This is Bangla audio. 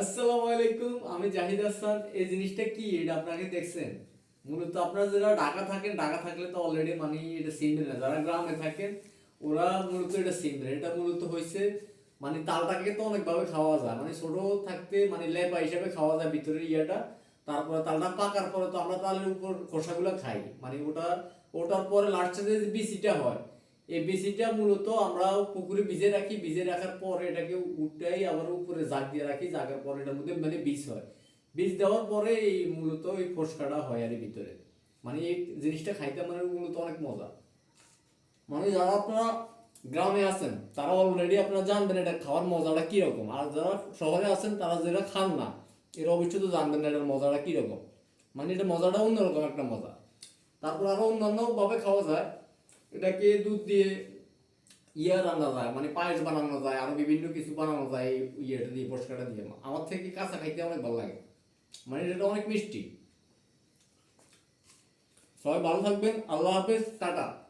আসসালামু আলাইকুম, আমি জাহিদ হাসান এই জিনিসটা কি? এটা আপনাকে দেখছেন? মূলত আপনারা যারা ঢাকা থাকেন, ঢাকা থাকলে তো অলরেডি মানে এটা চিনবে না। যারা গ্রামে থাকেন, ওরা মূলত এটা না। এটা মূলত হয়েছে মানে তালটাকে তো অনেকভাবে খাওয়া যায়। মানে ছোট থাকতে মানে লেপা হিসাবে খাওয়া যায় ভিতরের ইয়েটা। তারপরে তালটা পাকার পরে তো আমরা তালের উপর খোসাগুলো খাই। মানে ওটা, ওটার পরে লাস্টে যে বিচিটা হয় এই বিচিটা মূলত আমরা পুকুরে ভিজে রাখি, ভিজে রাখার পরে এটাকে উঠাই আবার উপরে জাগ দিয়ে রাখি, জাগার পরে এটার মধ্যে মানে বীজ হয়। বীজ দেওয়ার পরে এই মূলত এই ফসকাটা হয় আর ভিতরে। মানে এই জিনিসটা খাইতে মানে মূলত অনেক মজা। মানে যারা আপনারা গ্রামে আছেন, তারা অলরেডি আপনারা জানবেন এটা খাওয়ার মজাটা কীরকম। আর যারা শহরে আছেন, তারা যেটা খান না, এর অবশ্যই তো জানবেন না এটার মজাটা কীরকম। মানে এটা মজাটা অন্যরকম একটা মজা। তারপর আরও অন্যান্যভাবে খাওয়া যায়। এটাকে দুধ দিয়ে ইয়ে রান্না যায় মানে পায়েস বানানো যায়, আরও বিভিন্ন কিছু বানানো যায়, ইয়েটা দিয়ে পরিষ্কারটা দিয়ে। আমার থেকে কাঁচা খাইতে অনেক ভালো লাগে। মানে এটা অনেক মিষ্টি। সবাই ভালো থাকবেন, আল্লাহ হাফেজ, টাটা।